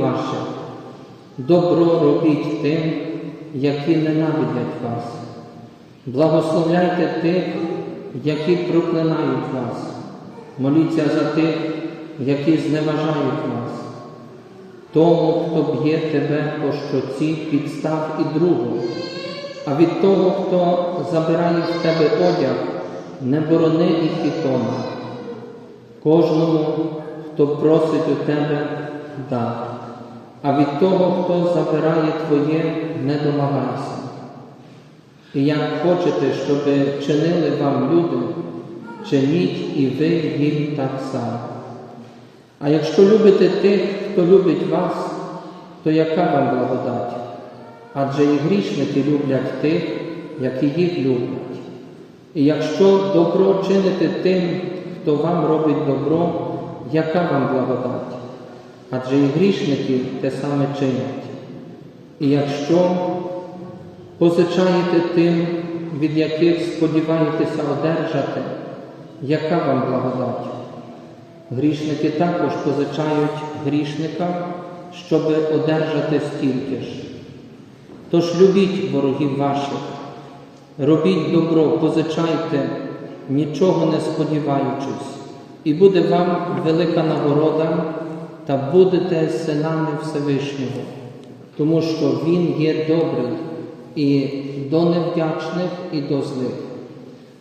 ваших, добро робіть тим, які ненавидять вас, благословляйте тих, які проклинають вас, моліться за тих, які зневажають вас. Тому, хто б'є тебе по щоці, підстав і другу, а від того, хто забирає в тебе одяг, не борони і хітона. Кожному, хто просить у тебе, дай, а від того, хто забирає твоє, не домагайся. І як хочете, щоб чинили вам люди, чиніть і ви їм так само. А якщо любите тих, хто любить вас, то яка вам благодать? Адже і грішники люблять тих, які їх люблять. І якщо добро чините тим, хто вам робить добро, яка вам благодать? Адже і грішники те саме чинять. І якщо позичаєте тим, від яких сподіваєтеся одержати, яка вам благодать? Грішники також позичають грішникам, щоб одержати стільки ж. Тож любіть ворогів ваших, робіть добро, позичайте, нічого не сподіваючись, і буде вам велика нагорода, та будете синами Всевишнього, тому що Він є добрий і до невдячних, і до злих.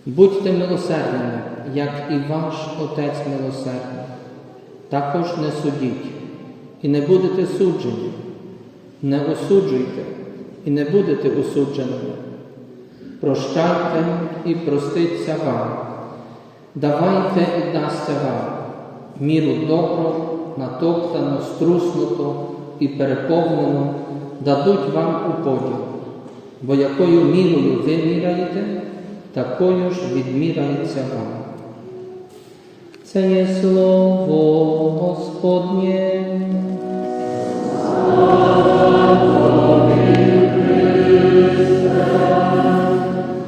Будьте милосердними, як і ваш Отець милосердний. Також не судіть, і не будете суджені, не осуджуйте, і не будете осудженими. Прощайте і проститься вам, давайте і дасться вам міру добру, натоптану, струснуту і переповнену, дадуть вам у поділ, бо якою мірою ви міряєте, такою ж відміряється вам. Це є слово Господнє.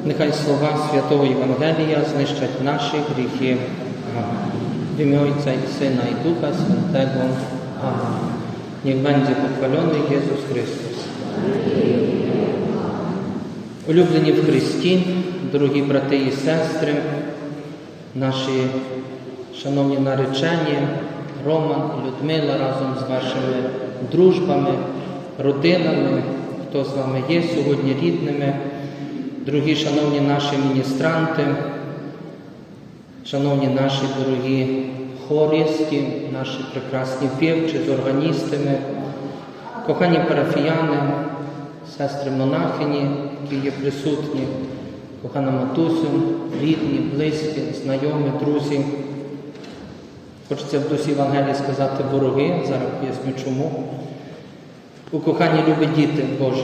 Нехай слова святого Євангелія знищать наші гріхи. Amen. W imię Ojca i Syna i Ducha Świętego. Amen. Niech będzie pochwalony Jezus. Улюблені в Христі, дорогі брати і сестри, наші шановні наречені, Роман, Людмила разом з вашими дружбами, родинами, хто з вами є сьогодні рідними, дорогі шановні наші міністранти, шановні наші дорогі хористі, наші прекрасні півчі з органістами, кохані парафіяни, сестри монахині, які є присутні, кохана матусю, рідні, близькі, знайомі, друзі. Хочеться в дусі Євангелії сказати вороги, зараз поясню чому. У коханні любі діти Божі.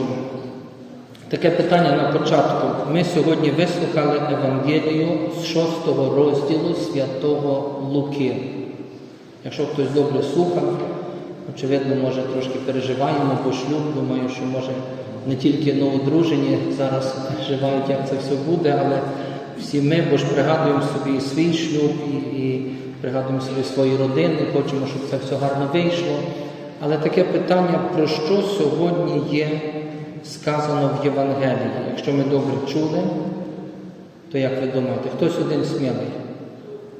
Таке питання на початку. Ми сьогодні вислухали Евангелію з шостого розділу святого Луки. Якщо хтось добре слухав, очевидно, може трошки переживаємо, бо шлюб, думаю, що може не тільки новодружені зараз переживають, як це все буде, але всі ми, бо ж пригадуємо собі свій шлюб, і, і пригадуємо собі свої родини, хочемо, щоб це все гарно вийшло. Але таке питання, про що сьогодні є сказано в Євангелії? Якщо ми добре чули, то як ви думаєте, хтось один смілий?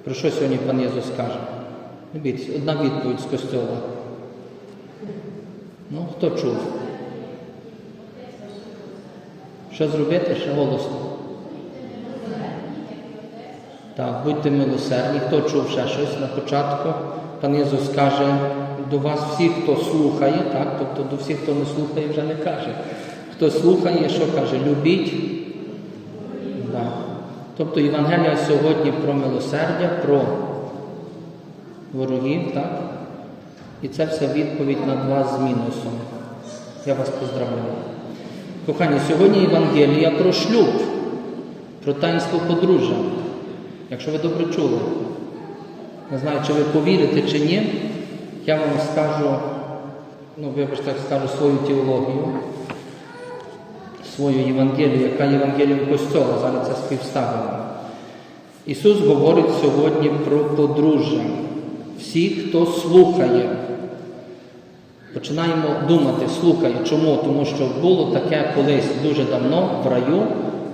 Про що сьогодні пан Єсус каже? Не бійтеся, одна відповідь з костьола. Ну, хто чув? Що зробити? Ще голосно. Так, будьте милосердні. Хто чув ще щось на початку? Пан Єсус каже до вас всіх, хто слухає, так, тобто до всіх, хто не слухає, вже не каже. Хто слухає, що каже? Любіть. Да. Тобто Євангелія сьогодні про милосердя, про ворогів, так? І це все відповідь на два з мінусом. Я вас поздравляю. Кохані, сьогодні Євангелія про шлюб, про таїнство подружжя. Якщо ви добре чули, не знаю, чи ви повірите чи ні, я вам скажу, ну, вибачте, скажу свою теологію, свою Євангелію, яка є Євангелієм Костьола, зараз це співставимо. Ісус говорить сьогодні про подружжя. Всі, хто слухає, починаємо думати, слухає. Чому? Тому що було таке колись дуже давно в раю,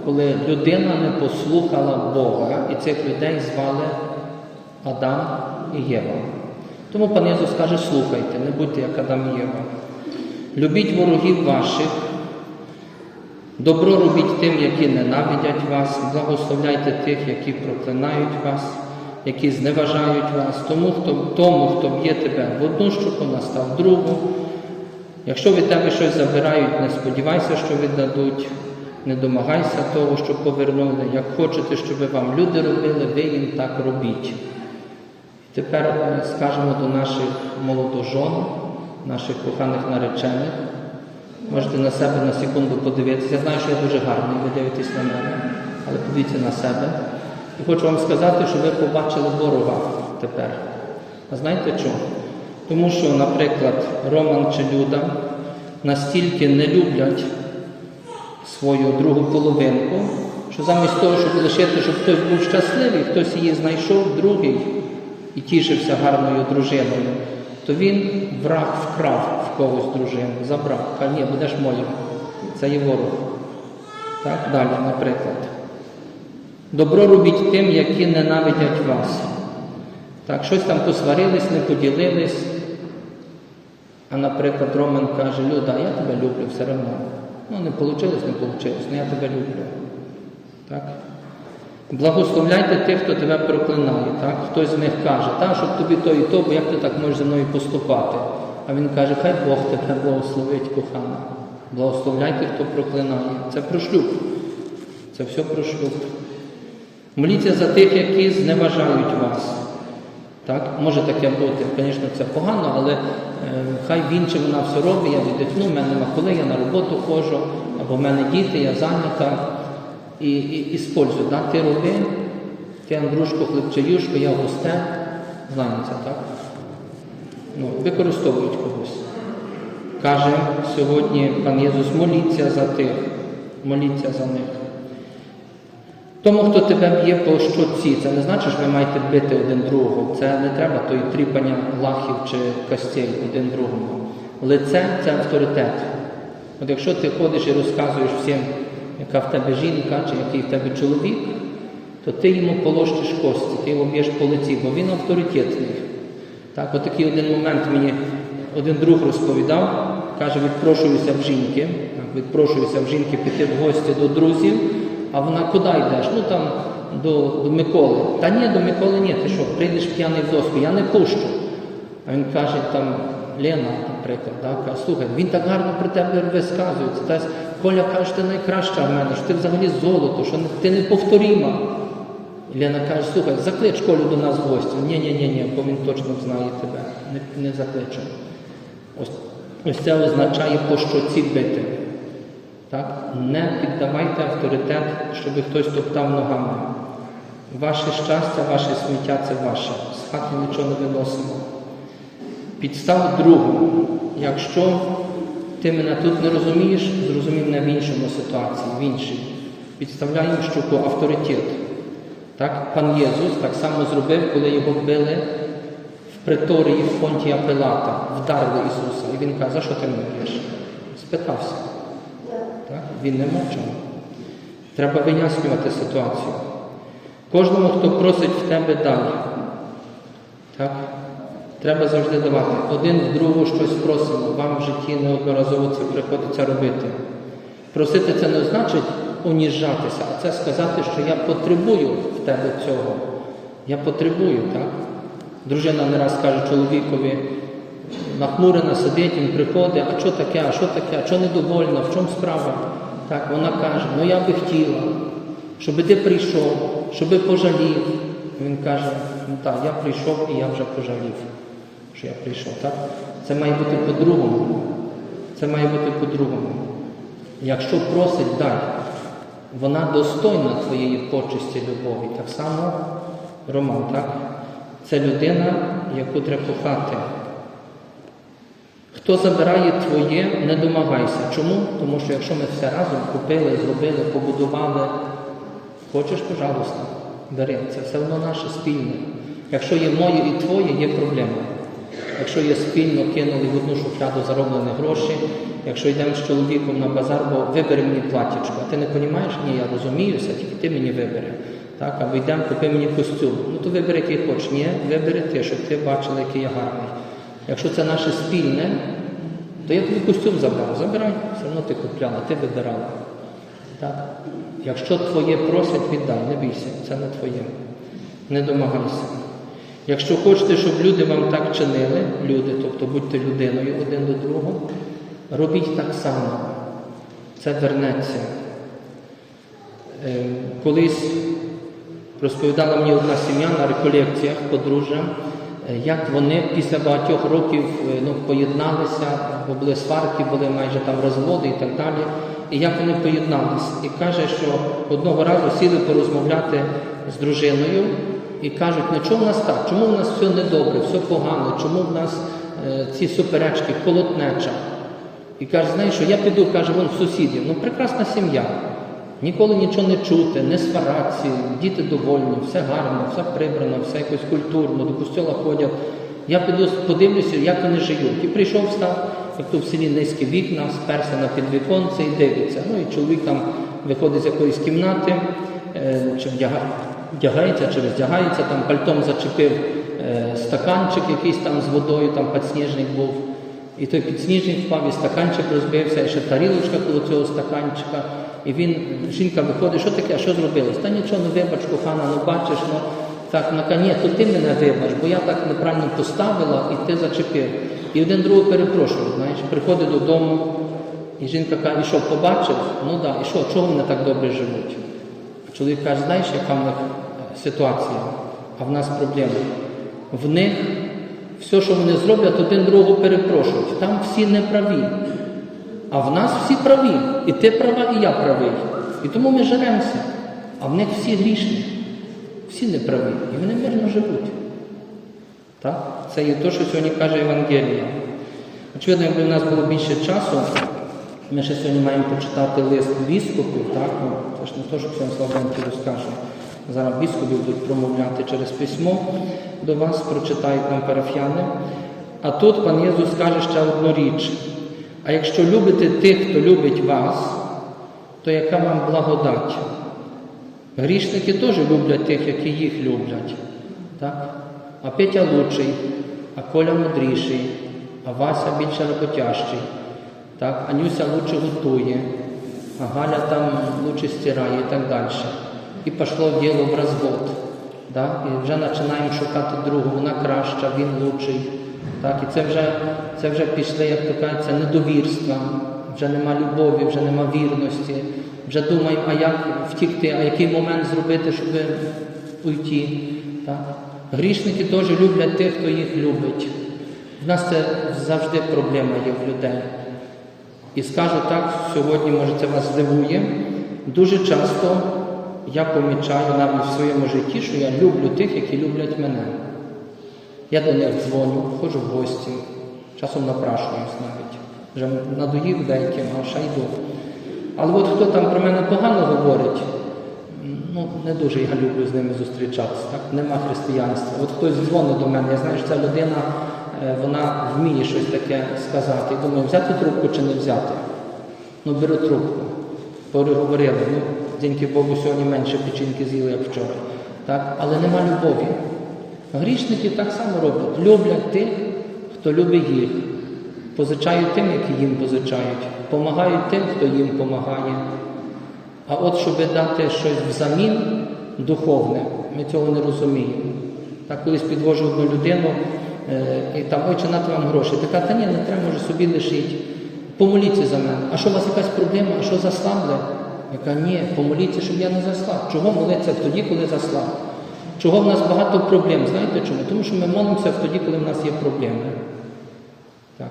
коли людина не послухала Бога, і цих людей звали Адам і Єва. Тому пан Ісус каже, слухайте, не будьте як Адам і Єва. Любіть ворогів ваших, добро робіть тим, які ненавидять вас, благословляйте тих, які проклинають вас, які зневажають вас, тому, хто, тому, хто б'є тебе в одну щоку, настав другу. Якщо від тебе щось забирають, не сподівайся, що віддадуть, не домагайся того, що повернули. Як хочете, щоб вам люди робили, ви їм так робіть. Тепер е, скажемо до наших молодожон, наших коханих наречених. Можете на себе на секунду подивитися. Я знаю, що я дуже гарний, ви дивитесь на мене, але подивіться на себе. І хочу вам сказати, що ви побачили ворога тепер. А знаєте чому? Тому що, наприклад, Роман чи Люда настільки не люблять свою другу половинку, що замість того, щоб лишити, щоб хтось був щасливий, хтось її знайшов, другий і тішився гарною дружиною, то він враг вкрав когось дружину, забрав. Каже, ні, будеш моїм. Це є ворог. Так, далі, наприклад. Добро робіть тим, які ненавидять вас. Так, щось там посварились, не поділились. А наприклад, Роман каже, Люда, я тебе люблю все одно. Ну, не вийшло, не вийшло, але я тебе люблю. Так? Благословляйте тих, хто тебе проклинає. Так? Хтось з них каже, та, щоб тобі то і то, бо як ти так можеш зі мною поступати? А він каже, хай Бог тебе благословить, кохана. Благословляйте, хто проклинає. Це про шлюб. Це все про шлюб. Моліться за тих, які зневажають вас. Так? Може таке бути, звісно, це погано, але е, хай він чи вона все робить, я віддихну, в мене нема коли, я на роботу ходжу, або в мене діти, я зайнята. І, і, і спользуй, да? ти роби, ти Андрушко, хлопчаюшко, я густе, зайняться, так? Ну, використовують когось. Каже сьогодні пан Єсус, моліться за тих, моліться за них. Тому, хто тебе б'є по щоці, це не значить, що ви маєте бити один другого. Це не треба тої тріпання лахів чи костей один другому. Лице це авторитет. От якщо ти ходиш і розказуєш всім, яка в тебе жінка чи який в тебе чоловік, то ти йому полощиш кості, ти його б'єш по лиці, бо він авторитетний. Так, от такий один момент мені один друг розповідав, каже, відпрошуюся в жінки, так, відпрошуюся в жінки піти в гості до друзів, а вона куди йдеш? Ну там до, до Миколи. Та ні, до Миколи ні, ти що, прийдеш п'яний в доску, я не пущу. А він каже, там Лена, наприклад, да, каже, слухай, він так гарно про тебе висказується. Та Коля каже, ти найкраща в мене, що ти взагалі золото, що ти неповторима. Лена каже, слухай, заклич Колю до нас в гості. Ні, ні, ні, ні, бо він точно знає тебе. Не, не закличу. Ось, ось це означає по щоці бити. Так? Не піддавайте авторитет, щоб хтось топтав ногами. Ваше щастя, ваше сміття це ваше. З хати нічого не виносимо. Підстав другу. Якщо ти мене тут не розумієш, зрозумій мене в іншому ситуації, в іншій. Підставляємо щоку авторитет. Так? Пан Єсус так само зробив, коли його били в приторії в Понтія Пилата, вдарили Ісуса. І він каже, за що ти мене? Спитався. Так? Він не мовчав. Треба вияснювати ситуацію. Кожному, хто просить в тебе дай. Так? Треба завжди давати. Один в другого щось просимо. Вам в житті неодноразово це приходиться робити. Просити це не значить уніжатися, а це сказати, що я потребую в тебе цього. Я потребую, так? Дружина не раз каже чоловікові, нахмурена сидить, він приходить, а що таке, а що таке, а що недовольна, в чому справа? Так, вона каже, ну я би хотіла, щоб ти прийшов, щоб пожалів. Він каже, ну так, я прийшов і я вже пожалів, що я прийшов. Так? Це має бути по-другому. Це має бути по-другому. Якщо просить, дай. Вона достойна твоєї почесті любові. Так само Роман, так? Це людина, яку треба кохати. Хто забирає твоє, не домагайся. Чому? Тому що якщо ми все разом купили, зробили, побудували, хочеш, пожалуйста, бери. Це все одно наше спільне. Якщо є моє і твоє, є проблема. Якщо є спільно кинули в одну шухляду зароблені гроші, якщо йдемо з чоловіком на базар, бо вибери мені платічко, а ти не розумієш, ні, я розуміюся, тільки ти мені вибери. Так, або йдемо, купи мені костюм. Ну то вибери, який хочеш. Ні, вибери ти, щоб ти бачила, який я гарний. Якщо це наше спільне, то я тобі костюм забрав. Забирай, все одно ти купляла, ти вибирала. Так? Якщо твоє просять, віддай, не бійся, це не твоє. Не домагайся. Якщо хочете, щоб люди вам так чинили, люди, тобто будьте людиною один до другого, робіть так само. Це вернеться. Е, Колись розповідала мені одна сім'я на реколекціях подружжям, е, як вони після багатьох років е, ну, поєдналися, бо були сварки, були майже там розводи і так далі. І як вони поєдналися. І каже, що одного разу сіли порозмовляти з дружиною і кажуть, ну чому в нас так? Чому в нас все недобре, все погано, чому в нас ці суперечки, колотнеча? І каже, знаєш, що я піду, каже, вон в сусідів. Ну, прекрасна сім'я. Ніколи нічого не чути, не свараться, діти довольні, все гарно, все прибрано, все якось культурно, до костюла ходять. Я піду подивлюся, як вони живуть. І прийшов став, як то в селі низькі вікна, сперся на підвіконце і дивиться. Ну і чоловік там виходить з якоїсь кімнати, е, чи вдяга- вдягається, чи роздягається, там пальтом зачепив е, стаканчик якийсь там з водою, там підсніжник був. І той підсніжник впав, і стаканчик розбився, і ще тарілочка коло цього стаканчика. І він, жінка виходить, що таке, а що зробилось? Та нічого, ну вибач, кохана, ну бачиш, ну так, на ні, то ти мене вибач, бо я так неправильно поставила і ти зачепив. І один другого перепрошує, знаєш, приходить додому, і жінка каже, і що, побачив? Ну так, і що, чого вони так добре живуть? А чоловік каже, знаєш, яка в них ситуація, а в нас проблема. В них все, що вони зроблять, один другого перепрошують. Там всі неправі. А в нас всі праві. І ти права, і я правий. І тому ми жеремося. А в них всі грішні, всі неправі. І вони мирно живуть. Так? Це є те, що сьогодні каже Євангелія. Очевидно, якби в нас було більше часу, ми ще сьогодні маємо почитати лист біскупів, так? Ну, це ж не те, що сьогодні Славенький розкаже. Зараз біскупи будуть промовляти через письмо до вас, прочитають нам парафіяни. А тут пан Єсус каже ще одну річ. А якщо любите тих, хто любить вас, то яка вам благодать? Грішники теж люблять тих, які їх люблять. Так? А Петя лучший, а Коля мудріший, а Вася більше роботящий. Так? А Нюся лучше готує, а Галя там лучше стирає і так далі. І пішло діло в розвод. Так? І вже починаємо шукати другу, вона краща, він лучший. Так? І це вже, це вже пішли, як то кажеться, недовірства, вже нема любові, вже нема вірності. Вже думаємо, а як втікти, а який момент зробити, щоб уйти. Так? Грішники теж люблять тих, хто їх любить. В нас це завжди проблема є в людей. І скажу так, сьогодні, може, це вас здивує. Дуже часто я помічаю навіть в своєму житті, що я люблю тих, які люблять мене. Я до них дзвоню, ходжу в гості, часом напрашуюсь навіть. Вже надоїв деяким, а ще йду. Але от хто там про мене погано говорить, ну не дуже я люблю з ними зустрічатися. Так? Нема християнства. От хтось дзвонить до мене, я знаю, що ця людина е, вона вміє щось таке сказати. І думаю, взяти трубку чи не взяти. Ну, беру трубку. Переговорили. Ну, дякую Богу, сьогодні менше печінки з'їли, як вчора. Так? Але нема любові. Грішники так само роблять. Люблять тих, хто любить їх. Позичають тим, які їм позичають. Помагають тим, хто їм допомагає. А от щоб дати щось взамін духовне, ми цього не розуміємо. Так колись підвожу одну людину е, і там, ой, чи нати вам гроші. Така, та ні, не треба, може собі лишіть. Помоліться за мене. А що у вас якась проблема? А що заслабли? Яка ні, помоліться, щоб я не заслав. Чого молитися тоді, коли заслав? Чого в нас багато проблем? Знаєте чому? Тому що ми молимося в тоді, коли в нас є проблеми. Так.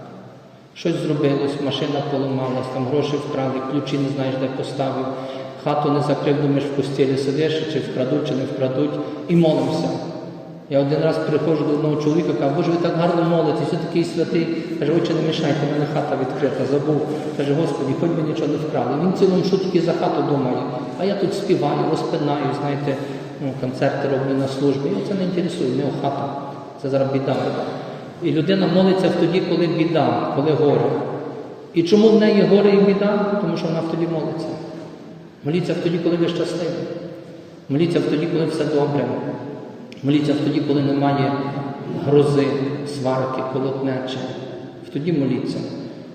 Щось зробилось, машина поламалась, там гроші вкрали, ключі не знаєш, де поставив, хату не закрив, думаєш, в постілі сидиш, чи вкрадуть, чи не вкрадуть, і молимося. Я один раз приходжу до одного чоловіка, кажу, боже, ви так гарно молитесь, ви такий святий. Каже, отче, не мішайте, в мене хата відкрита, забув. Каже, Господи, хоч би нічого не вкрали. Він цілому шутки за хату думає. А я тут співаю, розпинаю, знаєте, ну, концерти роблю на службі. І це не інтересує, в нього хата. Це зараз біда. І людина молиться тоді, коли біда, коли горе. І чому в неї горе і біда? Тому що вона в тоді молиться. Моліться тоді, коли ви щасливі. Моліться тоді, коли все добре. Моліться тоді, коли немає грози, сварки, колотнечі. Тоді моліться,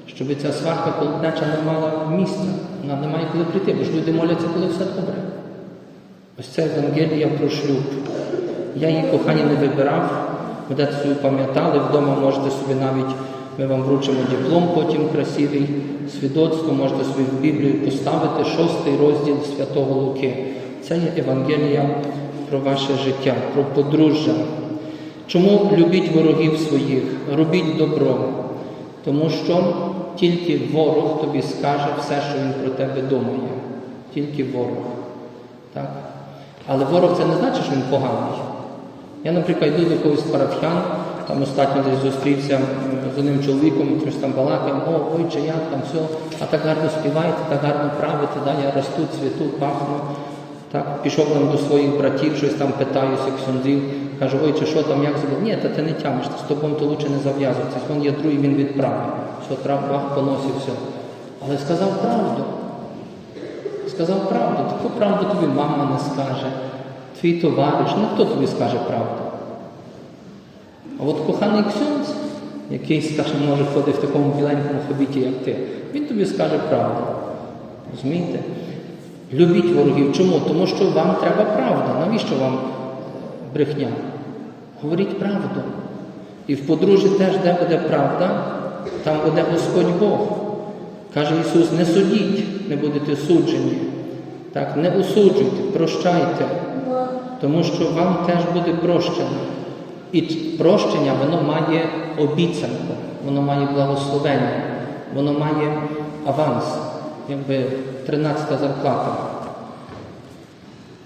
щоб ця сварка колотнеча не мала місця. Вона не має коли прийти, бо ж люди моляться, коли все добре. Ось це Евангелія про шлюб. Я її кохані не вибирав, будете собі пам'ятали, вдома можете собі навіть, ми вам вручимо диплом, потім красивий свідоцтво, можете собі в Біблію поставити шостий розділ Святого Луки. Це є Евангелія про ваше життя, про подружжя. Чому любіть ворогів своїх, робіть добро? Тому що тільки ворог тобі скаже все, що він про тебе думає. Тільки ворог. Так? Але ворог це не значить, що він поганий. Я, наприклад, йду до якогось парафіян, там остатньо десь зустрівся з одним чоловіком, щось там балакаємо, о, ой, чи як там все, а так гарно співаєте, так гарно правите, да, я росту, цвіту, пахну. Так, пішов там до своїх братів, щось там питаюся, ксюндзів, кажу, ой, чи що там, як зробив? Ні, та ти не тямиш, ти з тобою то лучше не зав'язуватися. Вон є другий, він відправив. Все, трав, бах, поносив, все. Але сказав правду. Сказав правду. Таку правду тобі мама не скаже, твій товариш, ну хто тобі скаже правду? А от коханий ксюнц, який, скажімо, може ходити в такому біленькому хобіті, як ти, він тобі скаже правду. Розумієте? Любіть ворогів. Чому? Тому що вам треба правда. Навіщо вам брехня? Говоріть правду. І в подружжі теж, де буде правда, там буде Господь Бог. Каже Ісус, не судіть, не будете суджені. Так, не осуджуйте, прощайте, тому що вам теж буде прощено. І прощення, воно має обіцянку, воно має благословення, воно має аванс, якби 13-та зарплата.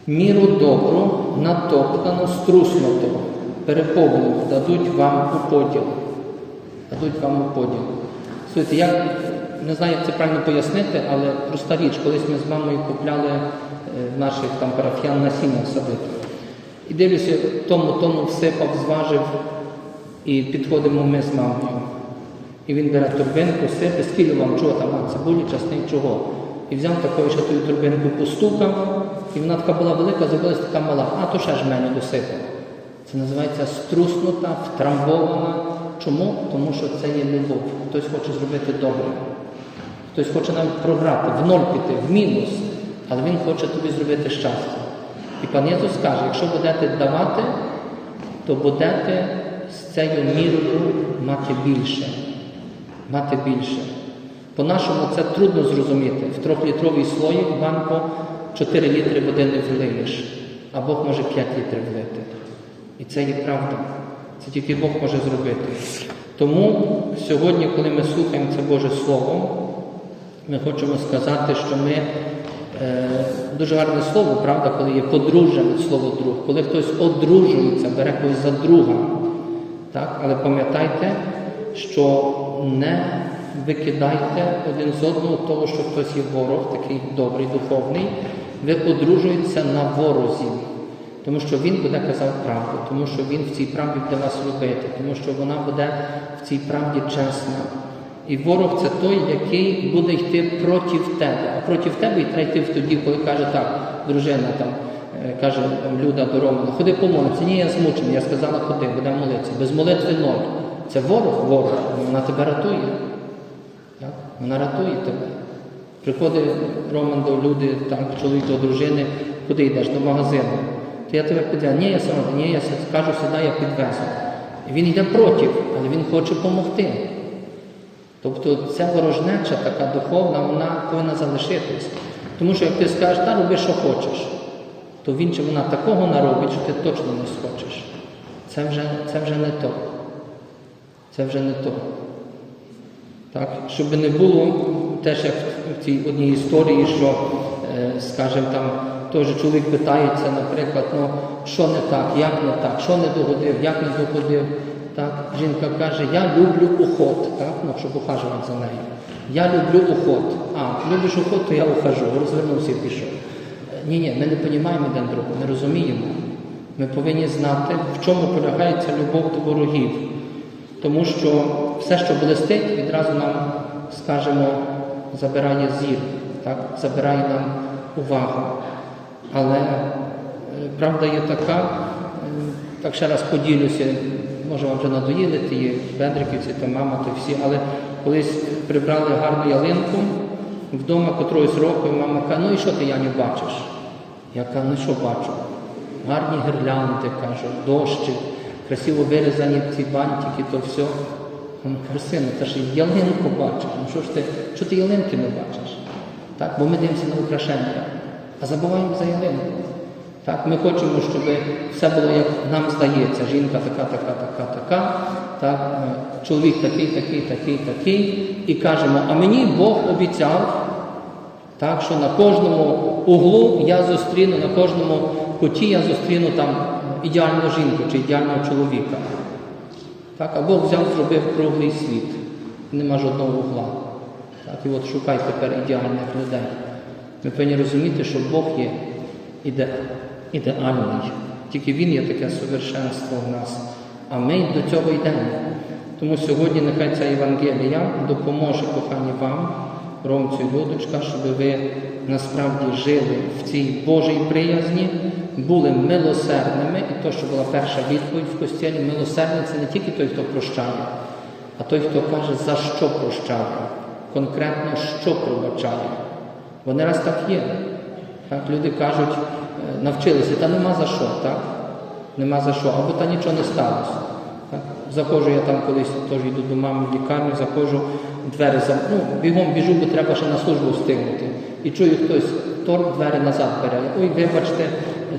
Міру добру, натоптану, струснуту, переповнену, дадуть вам у поділ. Дадуть вам у поділ. Слухайте, я не знаю, як це правильно пояснити, але проста річ, колись ми з мамою купляли е, наших там парафіян насіння садити. І дивлюся, тому, тому всипав, зважив, і підходимо ми з мамою. І він бере торбинку, сипе, скільки вам чого там, цибулі, часник, чого. І взяв такою ще тою торбинку, постукав, і вона така була велика, зробилась така мала, а то ще ж мене досипав. Це називається струснута, втрамбована. Чому? Тому що це є любов. Хтось хоче зробити добре. Хтось хоче нам програти, в ноль піти, в мінус, але він хоче тобі зробити щастя. І пан Єсус каже, якщо будете давати, то будете з цією мірою мати більше. Мати більше. По-нашому це трудно зрозуміти. В трьохлітровий слоїк в банку 4 літри води не влиєш, а Бог може 5 літрів влити. І це є правда. Це тільки Бог може зробити. Тому сьогодні, коли ми слухаємо це Боже Слово, ми хочемо сказати, що ми е, дуже гарне слово, правда, коли є подружжя слово друг, коли хтось одружується, бере когось за друга. Так? Але пам'ятайте, що не викидайте один з одного того, що хтось є ворог, такий добрий, духовний, ви одружуєтеся на ворозі. Тому що він буде казав правду, тому що він в цій правді буде вас любити, тому що вона буде в цій правді чесна. І ворог це той, який буде йти проти тебе. А проти тебе і треба йти тоді, коли каже так, дружина там е, каже Люда до Романа, ходи помолитися. Ні, я змучений. Я сказала, ходи, будемо молитися. Без молитви ноль. Це ворог, ворог, вона тебе рятує. Так? Вона рятує тебе. Приходить Роман до люди, там чоловік до дружини, куди йдеш? До магазину. То я тебе підвезу. Ні, я сам, ні, я скажу сюди, я підвезу. І він йде проти, але він хоче допомогти. Тобто ця ворожнеча така духовна, вона повинна залишитись. Тому що як ти скажеш, та роби, що хочеш. то він чи вона такого наробить, що ти точно не схочеш. Це вже, це вже не то. Це вже не то. Так? Щоб не було теж як в цій одній історії, що, е, скажімо, там теж чоловік питається, наприклад, ну, що не так, як не так, що не догодив, як не догодив. Так? Жінка каже, я люблю уход, так? ну, щоб ухажувати за нею. Я люблю уход. А, любиш уход, то я ухожу. Розвернувся і пішов. Ні, ні, ми не розуміємо один другого, ми розуміємо. Ми повинні знати, в чому полягається любов до ворогів. Тому що все, що блистить, відразу нам, скажімо, забирає зір, так? забирає нам увагу. Але е, правда є така, е, так ще раз поділюся, може вам вже надоїли ті бендриківці, та мама, то всі, але колись прибрали гарну ялинку вдома котрогось року, і мама каже, ну і що ти Яню бачиш? Я кажу, ну що бачу? Гарні гірлянди, кажу, дощик, красиво вирізані ці бантики, то все. Він каже, сину, та ж ялинку бачиш. Ну що ж ти, що ти ялинки не бачиш? Так, бо ми дивимося на украшення, а забуваємо за ялинку. Так, ми хочемо, щоб все було, як нам здається. Жінка така, така, така, така, так, е, чоловік такий, такий, такий, такий. І кажемо, а мені Бог обіцяв, так, що на кожному углу я зустріну, на кожному куті я зустріну там ідеальну жінку чи ідеального чоловіка. Так, а Бог взяв, зробив круглий світ. Нема жодного угла. Так, і от шукай тепер ідеальних людей. Ми повинні розуміти, що Бог є іде, ідеальний. Тільки Він є таке совершенство в нас. А ми до цього йдемо. Тому сьогодні нехай ця Євангелія допоможе кохані вам, Ромцю і Людочка, щоб ви насправді жили в цій Божій приязні, були милосердними, і то, що була перша відповідь в костілі, милосердний це не тільки той, хто прощає, а той, хто каже, за що прощає, конкретно що пробачає. Бо не раз так є. Так, люди кажуть, е, навчилися, та нема за що, так? Нема за що, або та нічого не сталося. Так? Заходжу я там колись, теж йду до мами в лікарню, заходжу, двері зам... ну, бігом біжу, бо треба ще на службу встигнути. І чую хтось торг двері назад бере. Ой, вибачте,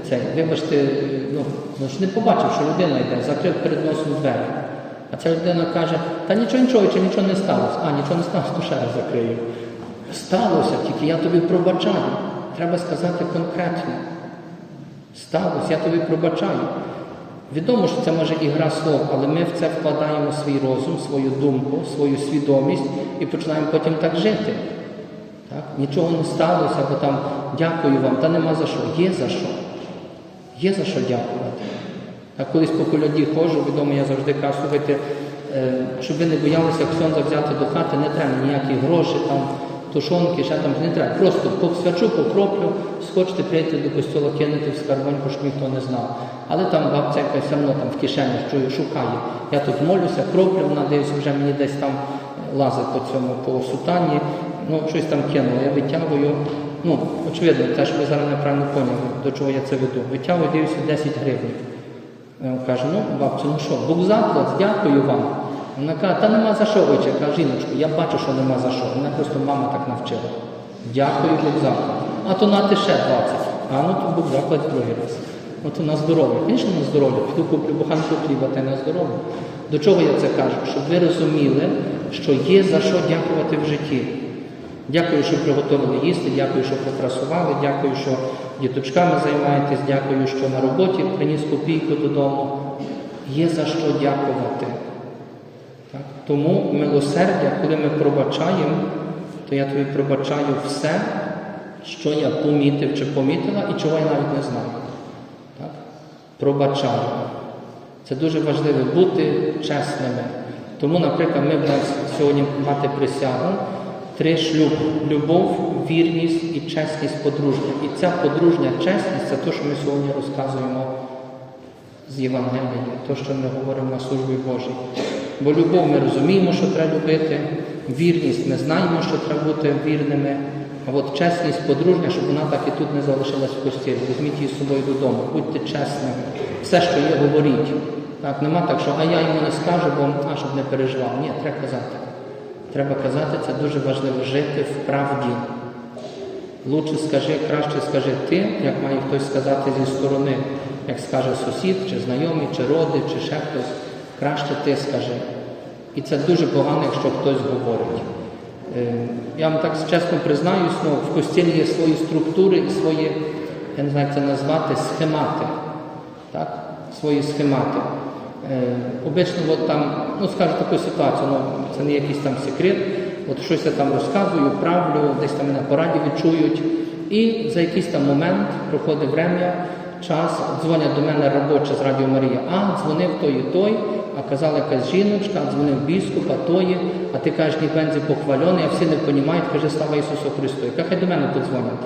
це, вибачте, ну, ну ж не побачив, що людина йде, закрив перед носом двері. А ця людина каже, та нічого, нічого, чи нічого не сталося. А, нічого не сталося, то ще раз закрию. Сталося, тільки я тобі пробачаю. Треба сказати конкретно. Сталося, я тобі пробачаю. Відомо, що це може і гра слов, але ми в це вкладаємо свій розум, свою думку, свою свідомість і починаємо потім так жити. Так? Нічого не сталося, бо там дякую вам, та нема за що. Є за що. Є за що дякувати. А колись по коляді ходжу, відомо, я завжди кажу, слухайте, е, щоб ви не боялися ксьонза взяти до хати, не треба ніякі гроші, там, тушонки, ще там не треба. Просто посвячу, покроплю, схочете прийти до костьола, кинути в скарбоньку, щоб ніхто не знав. Але там бабця якась все одно там в кишені чую, шукає. Я тут молюся, кроплю, вона десь вже мені десь там лазить по цьому, по сутані, ну щось там кинула. Я витягую, ну, очевидно, те, що ви зараз неправильно поняли, до чого я це веду. Витягую, дивлюся 10 гривень. Я кажу, ну, бабцю, ну що, Бог заплат, дякую вам. Вона каже, та нема за що, отче, каже, жіночко, я бачу, що нема за що. Мене просто мама так навчила. Дякую заклад. А то нати ще 20. А ну то Бог заклад другий раз. Ну то на здоров'я. Звісно, на здоров'я. Піду куплю буханку хліба та й на здоров'я. До чого я це кажу? Щоб ви розуміли, що є за що дякувати в житті. Дякую, що приготували їсти, дякую, що прикрасували, дякую, що діточками займаєтесь, дякую, що на роботі приніс копійку додому. Є за що дякувати. Так? Тому милосердя, коли ми пробачаємо, то я тобі пробачаю все, що я помітив чи помітила, і чого я навіть не знаю. Так? Пробачаю. Це дуже важливо бути чесними. Тому, наприклад, ми нас сьогодні мати присягу, три шлюб любов, вірність і чесність подружня. І ця подружня чесність це те, що ми сьогодні розказуємо з Євангелія, те, що ми говоримо на службі Божій. Бо любов ми розуміємо, що треба любити, вірність ми знаємо, що треба бути вірними. А от чесність подружня, щоб вона так і тут не залишилась в костілі. Візьміть її з собою додому, будьте чесними. Все, що є, говоріть. Так, нема так, що а я йому не скажу, бо а, щоб не переживав. Ні, треба казати. Треба казати, це дуже важливо жити в правді. Лучше скажи, краще скажи ти, як має хтось сказати зі сторони, як скаже сусід, чи знайомий, чи родич, чи ще хтось. Краще ти скажи. І це дуже погано, якщо хтось говорить. Е, Я вам так чесно признаюсь, ну, в костілі є свої структури і свої, я не знаю, як це назвати, схемати. Так? Свої схемати. Е, обично от там, ну скажу таку ситуацію, ну, це не якийсь там секрет. От щось я там розказую, правлю, десь там мене по радіо чують. І за якийсь там момент проходить время, час, дзвонять до мене робоча з Радіо Марія. А, дзвонив той і той, а казала якась жіночка, дзвонив біскуп, а тої, а ти кажеш, ні бензі похвальоний, а всі не розуміють, каже, слава Ісусу Христу. Яка хай до мене подзвонять.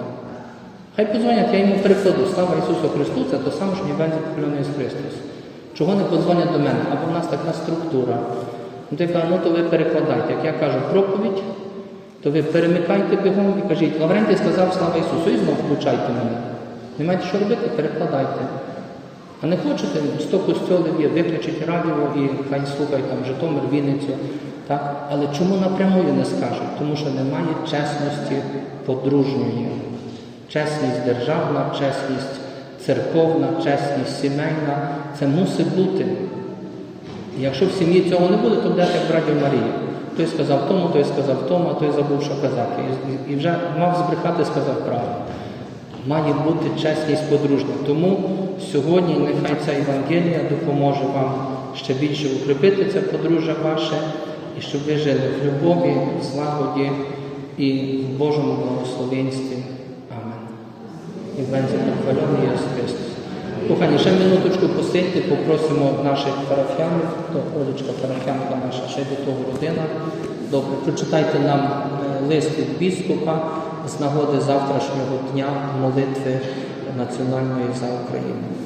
Хай подзвонять, я йому перекладу, слава Ісусу Христу, це то саме, що ні бензі похвальоний Христос. Чого не подзвонять до мене? Або в нас така структура. Ну, ти кажеш, ну то ви перекладайте. Як я кажу проповідь, то ви перемикайте бігом і кажіть, Лаврентій сказав слава Ісусу, і знову включайте мене. Не маєте що робити, перекладайте. А не хочете, 100 костьолів є, виключіть радіо і хай слухають там Житомир, Вінницю. Так? Але чому напрямую не скажуть? Тому що немає чесності подружньої. Чесність державна, чесність церковна, чесність сімейна. Це мусить бути. Якщо в сім'ї цього не буде, то буде як в Радіо Марії. Той сказав тому, той сказав тому, а той забув, що казати. І вже мав збрехати, сказав правду. Має бути чесність подружня. Тому сьогодні нехай ця Євангелія допоможе вам ще більше укріпити це подружжя ваше, і щоб ви жили в любові, в злагоді і в Божому благословенстві. Амен. І бензі похвалений Єсус Христос. Кохані, ще минуточку посидьте, попросимо наших парафіянів, то Олечка парафіянка наша, ще до того родина. Добре, прочитайте нам е, лист від біскупа з нагоди завтрашнього дня молитви національної за Україну.